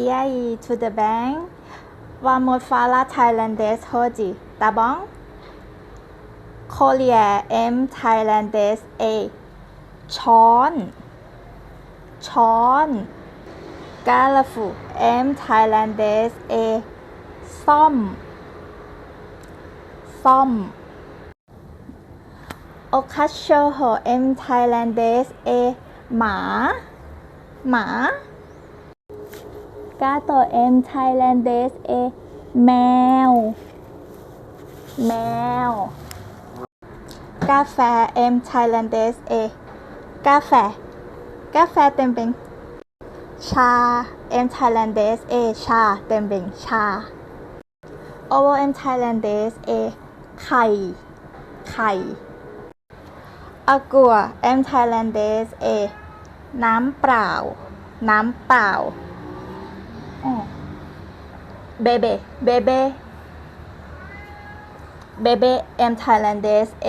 EIE to the bank วามุดฟาลาไทยแลนเดสโฮจิตาบองโคเรียเอ็มไทยแลนเดสเอช้อน ช้อน กาลาฟูเอ็มไทยแลนเดสเอซ่อม ซ่อม โอคัชโชโฮเอ็มไทยแลนเดสเอหมา หมา กาโตเอ็มไทยแลนด์เดสเอแมว แมว กาแฟเอ็มไทยแลนด์เดสเอกาแฟ กาแฟเต็มเป็น ชาเอ็มไทยแลนด์เดสเอชา เต็มเป็นชาโอโวอร์เอ็มไทยแลนด์เดสเอไข่ ไข่อากัวเอ็มไทยแลนด์เดสเอน้ำเปล่า น้ำเปล่า เบเบเบเบเบเบเอ็มไทยแลนเดสเอ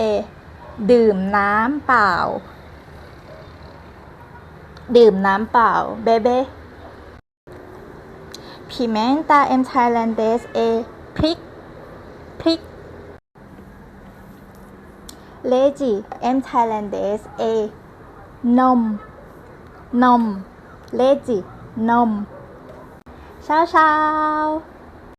ดื่มน้ำเปล่า ดื่มน้ำเปล่า เบเบพิเมนตาเอ็มไทยแลนเดสเอพริก พริกเลจิเอ็มไทยแลนเดสเอนม นมเลจินม เช้าเช้า